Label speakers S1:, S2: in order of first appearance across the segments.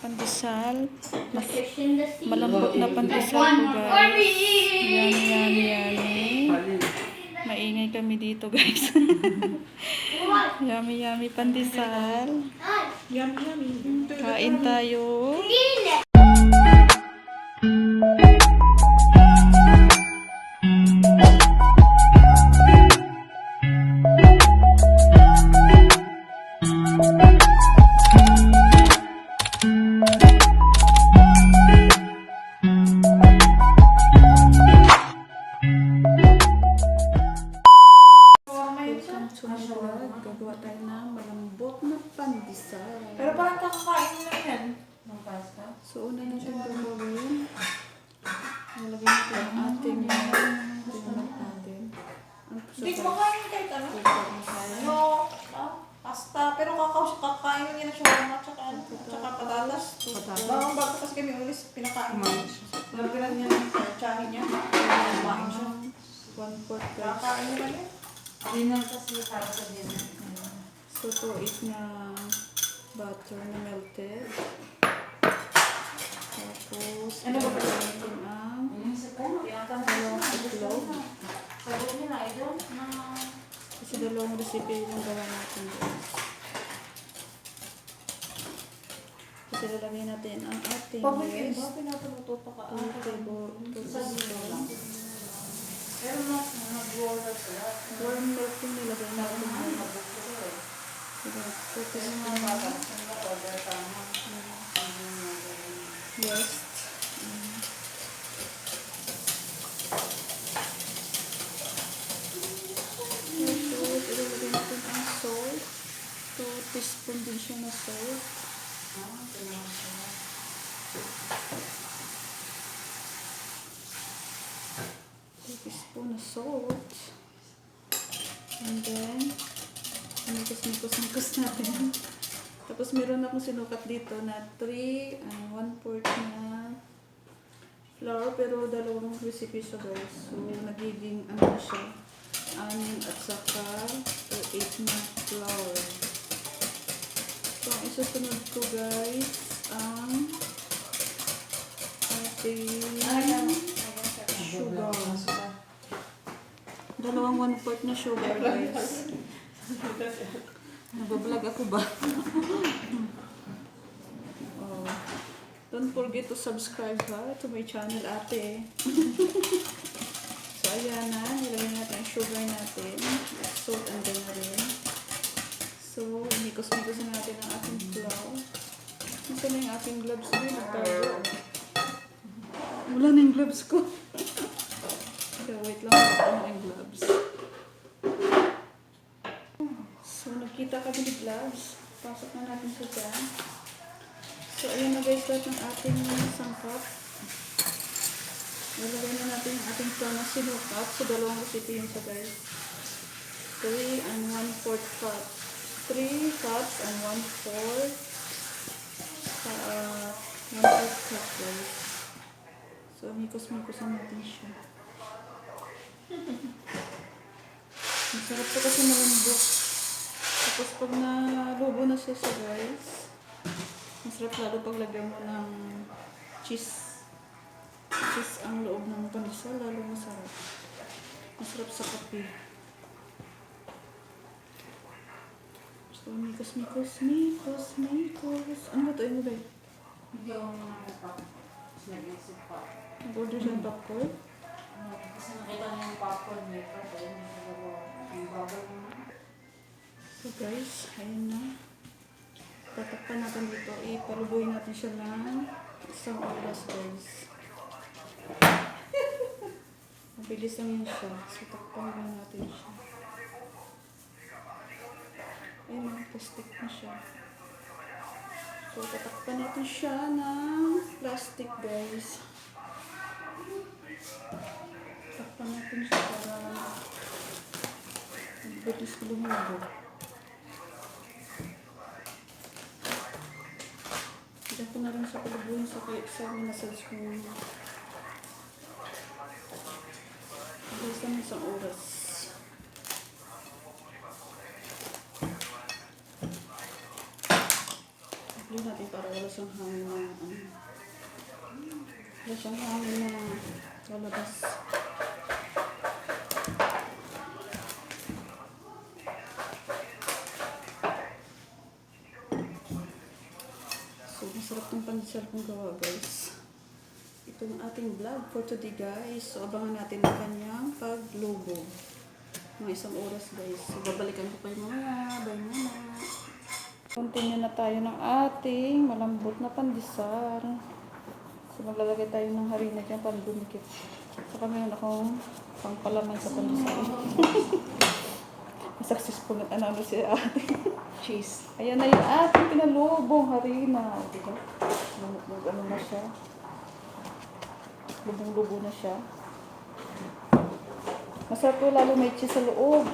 S1: pandesal. Malambot na pandesal
S2: for
S1: guys. Yan, yan, yan. Maingay kami dito guys. yummy, yummy pandesal.
S3: Yum, yummy.
S1: Kain tayo.
S4: Dinner kasi para sa dinner.
S1: So, to is na butter na melted. Tapos,
S3: Ano ba
S1: ilagyan natin ang
S4: sa
S1: dalawang itlog. Kasi dalawang recipe yung gawa natin guys. Kasi lalagay natin ang ating yes.
S3: iba, pinapuluto pa ka.
S1: Two table, tablespoon.
S4: pero mas sila.
S1: Warm milk yung nilagay natin. Yes. Ilalagay natin ang salt. 2 teaspoon din siya na salt. Two teaspoon na salt. And then, amikos-mikos-mikos natin. Tapos meron akong sinukat dito na 3 and 1 fourth na flour. Pero dalawang recipe siya guys. So, nagiging ano na siya. Anim at saka 8 na flour. So, ang isusunod ko guys, ang ating Dalawang 1 fourth na sugar guys. Nagbablog ako ba? oh. Don't forget to subscribe ha to my channel ate. so ayan na, nilagyan natin ang sugar natin. Salt and then rin. So, mikos-mikos na natin ang ating flour. Gusto na yung ating gloves ko nagtago. Wala na yung gloves ko. Wait lang ako ng gloves. So, nagkita kami ni gloves. Pasok na natin siya dyan. So, ayan na guys, lahat ng ating sangkap. Nalagay na natin yung ating flour na sinukat. So, dalawang recipe yun siya guys. 3 and 1 fourth cup. 3 cups and 1 fourth uh, 1 fourth cup guys. So, mikos-mikosan natin siya. Masarap po kasi malambot. Tapos pag nalubo na siya siya guys, masarap lalo pag lagyan mo ng cheese. Cheese ang loob ng pandesal, lalo masarap. Masarap sa kape. So, mikos, mikos, mikos, mikos. Ano ba ito? Ano ba?
S4: Hindi ako. Nag-isip pa.
S1: Nag-order siya ng popcorn? So guys, ayun na. Tatakpan natin dito. Ipalubuhin natin siya ng isang oras guys. Mabilis lang yun siya. So takpan lang natin siya. Ayun na, plastic na siya. So tatakpan natin siya ng plastic guys. Takpan natin siya para mabilis lumubo. Diyan ko na rin sa palubuhin sa, sa minasage ko. Bilis lang isang oras. Lagyan natin para wala siyang hangin na ano. Wala siyang hangin na lalabas. So, masarap ng pandesal kong gawa, guys. Ito ang ating vlog for today, guys. So, abangan natin ang kanyang paglubo. Mga isang oras, guys. So, babalikan ko kayo mamaya. Bye muna. Continue na tayo ng ating malambot na pandesal. So, maglalagay tayo ng harina dyan para dumikit. Saka meron akong pangpalaman sa pandesal. Successful na ano si ate.
S3: Cheese.
S1: Ayan na yung ating pinalubong harina. Diba? Nung Ano na siya. Lubong-lubo na siya. Masarap po lalo may cheese sa loob.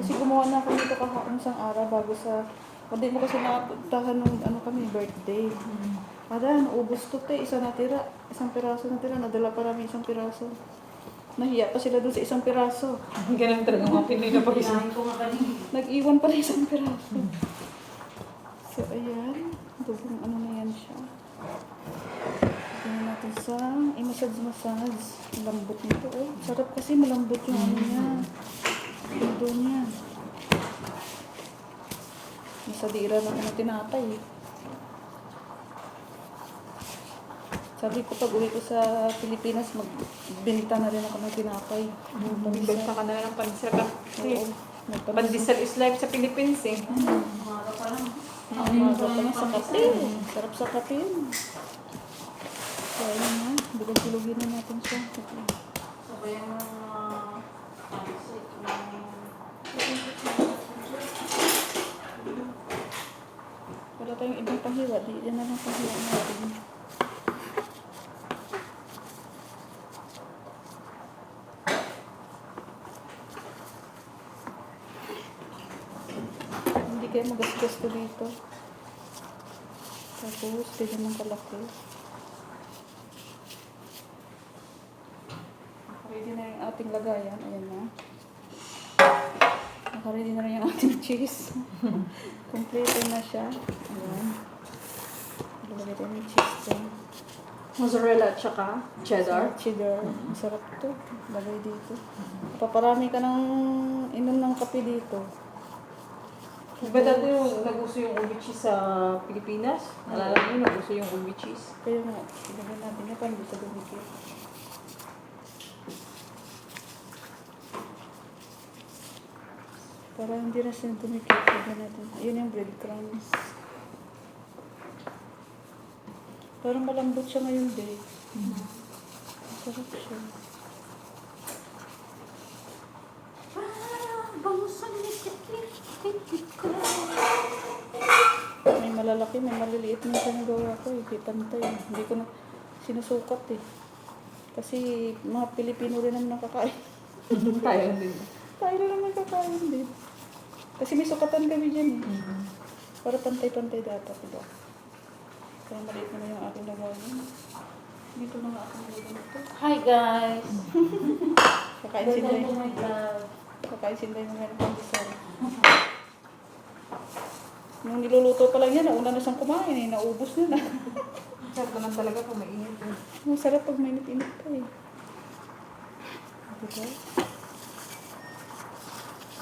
S1: Kasi gumawa na kami ito kahapon isang araw bago sa... Hindi mo kasi nakapuntahan nung ano kami, birthday. Ada, naubos to te. Isa natira. Isang piraso natira. Nadala pa namin isang piraso. Nahiya pa sila dun sa isang piraso.
S3: Ganun talaga mga Pinoy na pag.
S1: Nag-iwan pa rin isang piraso. So, ayan. Dugong ano na yan siya. Tingnan natin sa i-massage-massage. Lambot nito. Oh, sarap kasi malambot yung ano niya. Yung doon niya. Nasa dira lang ako tinatay. eh. Sabi ko pag uwi ko sa Pilipinas, magbenta na rin ako ng tinapay.
S3: Magbenta ka na ng pandesal ka.
S1: Oo.
S3: Pandesal is life sa Philippines eh.
S4: Umaga pa lang.
S1: Ang umaga pa lang sa kape. Sarap sa kape. So, ayun na. Bilog-bilogin na natin siya.
S4: Sabayan mo ng mga pansit.
S1: Wala tayong ibang pahiwa. Di na lang pahiwa natin. Hindi kayo magasgas ko dito. Tapos, di naman kalaki. Ready na yung ating lagayan. Ayan na. Nakaready na rin yung ating cheese. Kompleto na siya. Ayan. Lagay tayo ng cheese dyan.
S3: Mozzarella at saka cheddar.
S1: Cheddar. Masarap to. Lagay dito. Paparami ka ng inom ng kape dito.
S3: Diba dati yung nag-uso yung ubi cheese sa Pilipinas? Nalala yun, nag-uso yung ubi cheese.
S1: Kaya nga, ilagay natin para hindi sa dumikit. Para hindi na siya dumikit, lagyan natin. Yun yung breadcrumbs. Parang malambot siya ngayon, babe. Sarap siya. May malalaki, may maliliit na siya gawa ko. eh. Hindi pantay. Hindi ko na sinusukat eh. Kasi mga Pilipino rin naman nakakain.
S3: Tayo din.
S1: Tayo lang naman kakain din. Kasi may sukatan kami dyan eh. Para pantay-pantay dapat, diba? Kaya maliit na yung aking lagayan. Dito na nga akong lagayan ito.
S4: Hi guys!
S1: Kakain sila yung
S4: my vlog.
S1: Kakain sila yung mga pandesal. Nung niluluto pa lang yan, nauna na siyang kumain eh. Naubos na na.
S3: Sarap naman talaga kung mainit eh.
S1: Masarap pag mainit-init pa eh. Diba?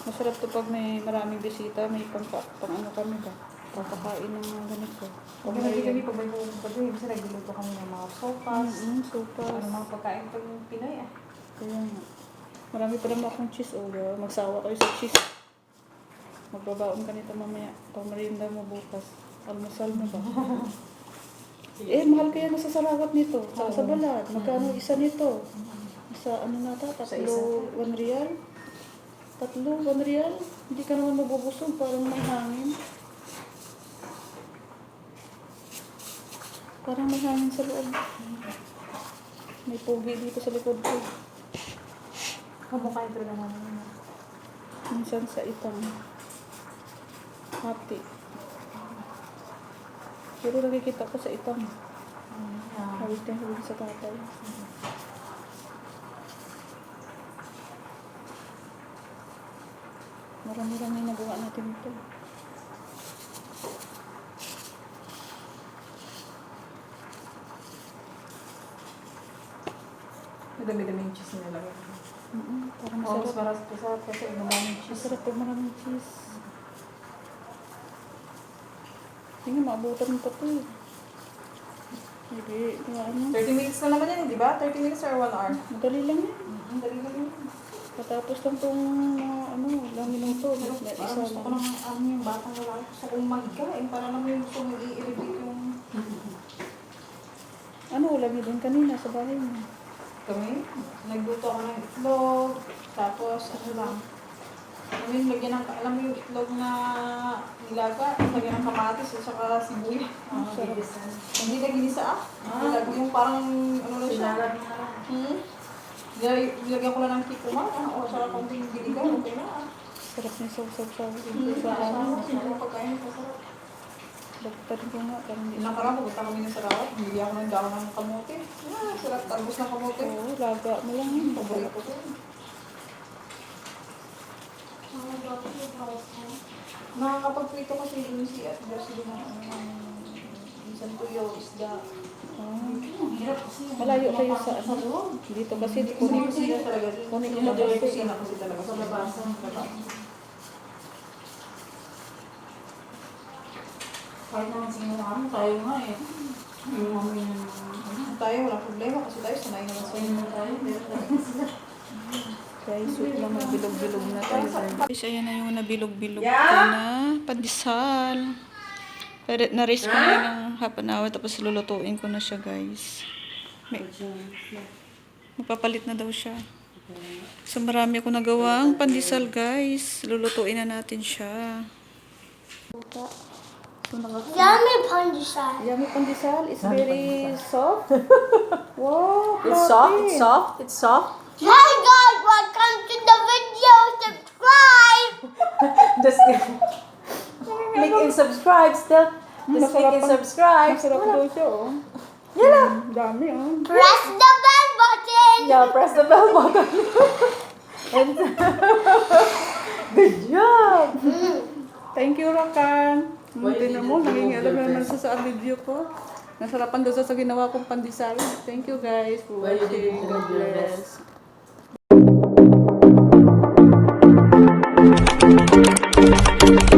S1: Masarap to pag may maraming bisita, may pang, pang ano kami ba? Papakain ng mga ganito.
S3: Pag hindi kami pag may pumunta doon, kasi nagluluto kami ng mga sopas.
S1: Mm, sopas.
S3: Ano mga pagkain pag Pinoy ah.
S1: Kaya nga. Marami pa naman akong cheese. Diba? Magsawa kayo sa cheese. Magbabaon ka nito mamaya. Pang merienda mo bukas. Almusal na ba? eh, mahal kaya na sa salakat nito. Sa, sa balad. Magkano isa nito? Sa ano na ta? Tatlo, one real? Tatlo, one real? Hindi ka naman mabubusog. Parang may hangin. Parang may hangin sa loob. May pogi dito sa likod ko.
S3: Kamukha yung talaga naman.
S1: Minsan sa itang hati. Pero nakikita ko sa itang.
S3: Mm, yeah.
S1: Hawit na sa tatay. Mm. Marami-rami nagawa natin ito.
S3: Madami-dami yung cheese nila.
S1: Mm-mm, Parang
S3: Oh, mas
S1: masarap.
S3: maras masarap kasi ang dami yung cheese.
S1: Masarap yung maraming cheese. Hindi maabutan mo pa to eh. Hindi, kaya ano.
S3: 30 minutes na naman yan, di ba? 30 minutes or 1 hour?
S1: Madali lang yan.
S3: Ang dali lang yun.
S1: Patapos lang tong mga ano, ilang minuto.
S3: Pero parang gusto ko
S1: lang.
S3: ng ano yung batang lalaki. Gusto kong magkain para naman yung gusto mong i-elevate yung
S1: Ano ulam niyo din kanina sa bahay niyo?
S3: Kami. Nagluto ako ng itlog. Tapos ano lang. Ano yung lagyan ng, alam mo yung itlog na nilaga, lagyan ng kamatis at saka sibuyas.
S4: Ang bilisan.
S3: Hindi na ginisa ah. Nilag- Yung parang ano lang siya.
S4: Sinalad mo na lang.
S3: Hmm? Nilag- Nilagyan ko lang ng kikuma. Ah, o sarap ang binigay. Okay na ah.
S1: Sarap niya saw-saw sa
S3: Hmm,
S1: sa ano.
S3: Sarap. Sarap
S1: Dagdag ko nga. Parang hindi
S3: nakaraan, pupunta kami ng Sarawak. Bili ako ng dahon ng kamote. Ah, sarap. Talbos ng kamote.
S1: Oo, laga mo lang yun.
S3: Paborito ko.
S4: Ang mo?
S3: Nakakapagprito kasi yung si at Darcy ng ano, ng minsan tuyo, isda.
S1: Ah,
S4: Ang.
S1: Malayo kayo sa
S4: Sa
S1: ano? Dito kasi kunin
S3: kusina talaga.
S1: Kunin ko
S3: Yung
S1: lang
S3: yung
S1: kasi.
S3: kusina kasi talaga.
S4: Sa labasan. Kahit naman sino naman, tayo nga eh. Yung ng ano.
S3: Tayo, wala problema kasi tayo sanay naman sa inyo.
S4: na tayo.
S1: Guys, wait lang, nabilog-bilog na tayo. Guys, ayan na yung nabilog-bilog ko
S3: Yeah.
S1: na pandesal. Pero na-risk ko na ng half an hour tapos lulutuin ko na siya, guys. May, mapapalit na daw siya. So, marami ako nagawang pandesal, guys. Lulutuin na natin siya. So, naka-
S2: Yummy pandesal.
S1: Yummy pandesal. It's very soft. wow,
S3: It's soft, it's soft, it's soft.
S2: Hi guys, welcome to the video. Subscribe.
S3: Just click and subscribe still. Just click and
S1: Masarap ang-
S3: subscribe.
S1: Masarap daw siya, oh. Yan mm, Dami, oh.
S2: Press the bell button.
S3: Yeah, press the bell button. And Good job. Mm.
S1: Thank you, Rakan. Hmm, tinan mo, naging alam naman sa sa video ko. Nasarapan daw sa, sa ginawa kong pandesal. Thank you guys for watching. God bless. bless.